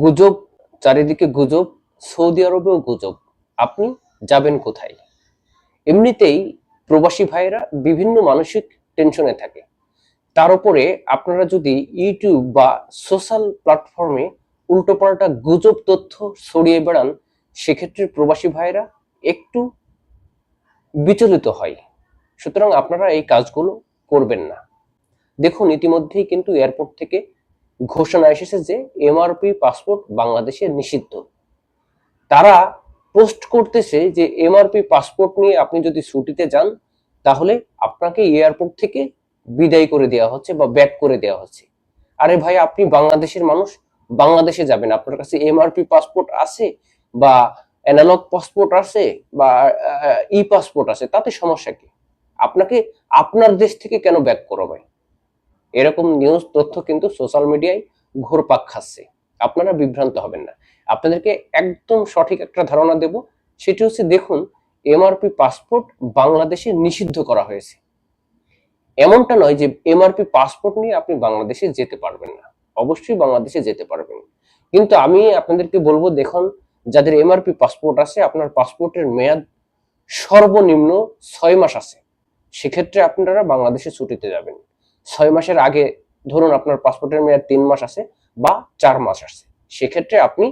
গুজব, চারিদিকে গুজব, সৌদি আরবেও গুজব। আপনি যাবেন কোথায়? এমনিতেই প্রবাসী ভাইয়েরা বিভিন্ন মানসিক টেনশনে থাকে। তার উপরে আপনারা যদি ইউটিউব বা সোশ্যাল প্ল্যাটফর্মে উল্টোপাল্টা গুজব তথ্য ছড়িয়ে বেড়ান, সেক্ষেত্রে প্রবাসী ভাইয়েরা একটু বিচলিত হয়। সুতরাং আপনারা এই কাজগুলো করবেন না। দেখুন, ইতিমধ্যেই কিন্তু এয়ারপোর্ট থেকে ঘোষণা এসেছে যে এমআরপি পাসপোর্ট বাংলাদেশে নিষিদ্ধ। তারা পোস্ট করতেছে যে এমআরপি পাসপোর্ট নিয়ে আপনি যদি ছুটিতে যান, তাহলে আপনাকে এয়ারপোর্ট থেকে বিদায় করে দেওয়া হচ্ছে বা ব্যাক করে দেওয়া হচ্ছে। আরে ভাই, আপনি বাংলাদেশের মানুষ, বাংলাদেশে যাবেন। আপনার কাছে এমআরপি পাসপোর্ট আছে বা অ্যানালগ পাসপোর্ট আছে বা ই পাসপোর্ট আছে, তাতে সমস্যা কি? আপনাকে আপনার দেশ থেকে কেন ব্যাক করাবে এরকম নিউজ তথ্য কিন্তু সোশ্যাল মিডিয়ায় ঘুরপাক খাচ্ছে। আপনারা বিভ্রান্ত হবেন না। আপনাদেরকে একদম সঠিক একটা ধারণা দেব, সেটি হচ্ছে দেখুন এমআরপি পাসপোর্ট বাংলাদেশে নিষিদ্ধ করা হয়েছে। এমনটা নয় যে এমআরপি পাসপোর্ট নিয়ে আপনি বাংলাদেশে যেতে পারবেন না। অবশ্যই বাংলাদেশে যেতে পারবেন। কিন্তু আমি আপনাদেরকে বলব, দেখুন, যাদের এমআরপি পাসপোর্ট আছে, আপনার পাসপোর্টের মেয়াদ সর্বনিম্ন ছয় মাস আছে। সেক্ষেত্রে আপনারা বাংলাদেশে ছুটিতে যাবেন। ছয় মাসের আগে ধরুন আপনার পাসপোর্টের মেয়াদ তিন মাস আছে বা চার মাস আছে, সেক্ষেত্রে আপনি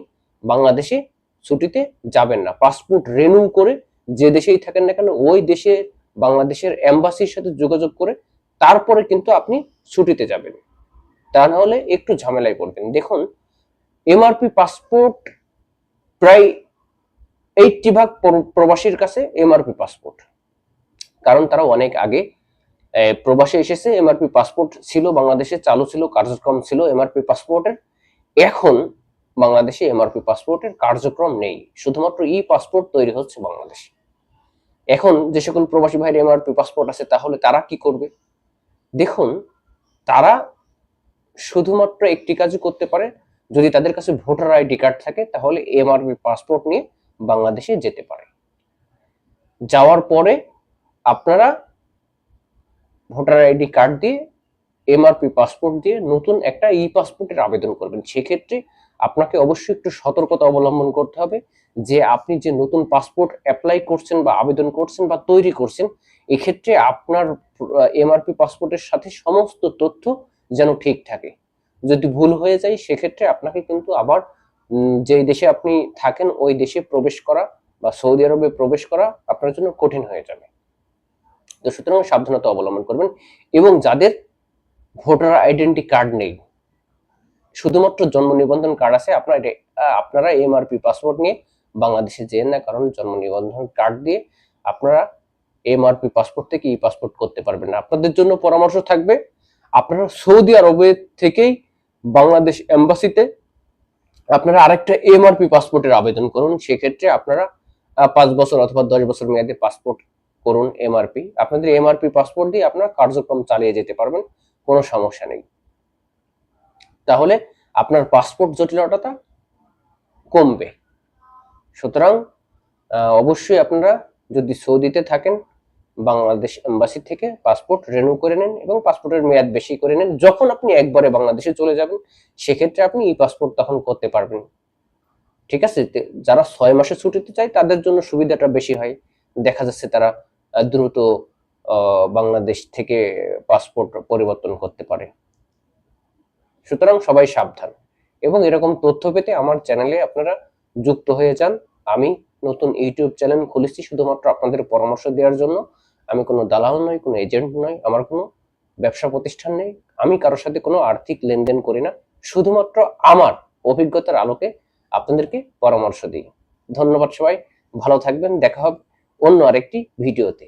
বাংলাদেশে ছুটিতে যাবেন না। পাসপোর্ট রেনিউ করে যে দেশেই থাকেন না কেন, ওই দেশে বাংলাদেশের এম্বাসির সাথে যোগাযোগ করে তারপরে কিন্তু আপনি ছুটিতে যাবেন। তা না হলে একটু ঝামেলায় পড়বেন। দেখুন এমআরপি পাসপোর্ট প্রায় এইটটি ভাগ প্র- প্রবাসীর কাছে এমআরপি পাসপোর্ট কারণ তারা অনেক আগে প্রবাসে এসেছে এমআরপি পাসপোর্ট ছিল, বাংলাদেশে চালু ছিল, কার্যক্রম ছিল এমআরপি পাসপোর্টের এখন বাংলাদেশে এমআরপি পাসপোর্টের কার্যক্রম নেই, শুধুমাত্র ই পাসপোর্ট তৈরি হচ্ছে বাংলাদেশে। এখন যে সকল প্রবাসী ভাইয়ের এমআরপি পাসপোর্ট আছে, তাহলে তারা কি করবে? দেখুন, তারা শুধুমাত্র একটি কাজই করতে পারে, যদি তাদের কাছে ভোটার আইডি কার্ড থাকে, তাহলে এমআরপি পাসপোর্ট নিয়ে বাংলাদেশে যেতে পারে। যাওয়ার পরে আপনারা ভোটার আইডি কার্ড দিয়ে, এমআরপি পাসপোর্ট দিয়ে নতুন একটা ই পাসপোর্টের আবেদন করবেন। সেক্ষেত্রে আপনাকে অবশ্যই একটু সতর্কতা অবলম্বন করতে হবে যে আপনি যে নতুন পাসপোর্ট অ্যাপ্লাই করছেন বা আবেদন করছেন বা তৈরি করছেন, এক্ষেত্রে আপনার এমআরপি পাসপোর্টের সাথে সমস্ত তথ্য যেন ঠিক থাকে। যদি ভুল হয়ে যায়, সেক্ষেত্রে আপনাকে কিন্তু আবার যেই দেশে আপনি থাকেন, ওই দেশে প্রবেশ করা বা সৌদি আরবে প্রবেশ করা আপনার জন্য কঠিন হয়ে যাবে। তো সুতরাং সাবধানতা অবলম্বন করবেন। এবং যাদের ভোটার আইডেন্টি কার্ড নেই, শুধুমাত্র জন্ম নিবন্ধন কার্ড আছে, আপনারা আপনারা এমআরপি পাসপোর্ট নিয়ে বাংলাদেশে যেন না কারণ জন্ম নিবন্ধন কার্ড দিয়ে আপনারা এমআরপি পাসপোর্ট থেকে ই পাসপোর্ট করতে পারবেন না। আপনাদের জন্য পরামর্শ থাকবে, আপনারা সৌদি আরবে থেকেই বাংলাদেশ এম্বাসিতে আপনারা আরেকটা এমআরপি পাসপোর্টের আবেদন করুন। সেক্ষেত্রে আপনারা পাঁচ বছর অথবা দশ বছর মেয়াদে পাসপোর্ট করুন এমআরপি আপনাদের এমআরপি পাসপোর্ট দিয়ে আপনারা কার্যক্রম চালিয়ে যেতে পারবেন, কোনো সমস্যা নেই। তাহলে আপনার পাসপোর্ট জটিলতাটা কমবে। সুতরাং অবশ্যই আপনারা যদি সৌদিতে থাকেন, বাংলাদেশ এম্বাসি থেকে পাসপোর্ট রেনিউ করে নেন এবং পাসপোর্টের মেয়াদ বেশি করে নেন, যখন আপনি একবারে বাংলাদেশে চলে যাবেন, সেক্ষেত্রে আপনি ই পাসপোর্ট তখন করতে পারবেন। ঠিক আছে? যারা ছয় মাসে ছুটিতে চায়, তাদের জন্য সুবিধাটা বেশি হয়। দেখা যাচ্ছে তারা দ্রুত বাংলাদেশ থেকে পাসপোর্ট পরিবর্তন করতে পারে। সুতরাং সবাই সাবধান। এবং এরকম তথ্য পেতে আমার চ্যানেলে আপনারা যুক্ত হয়ে যান। আমি নতুন ইউটিউব চ্যানেল খুলেছি শুধুমাত্র আপনাদের পরামর্শ দেওয়ার জন্য। আমি কোনো দালাল নই, কোনো এজেন্ট নই, আমার কোনো ব্যবসা প্রতিষ্ঠান নেই। আমি কারোর সাথে কোনো আর্থিক লেনদেন করি না। শুধুমাত্র আমার অভিজ্ঞতার আলোকে আপনাদেরকে পরামর্শ দিই। ধন্যবাদ সবাই। ভালো থাকবেন, দেখা হবে। অন্য আরেকটি ভিডিওতে।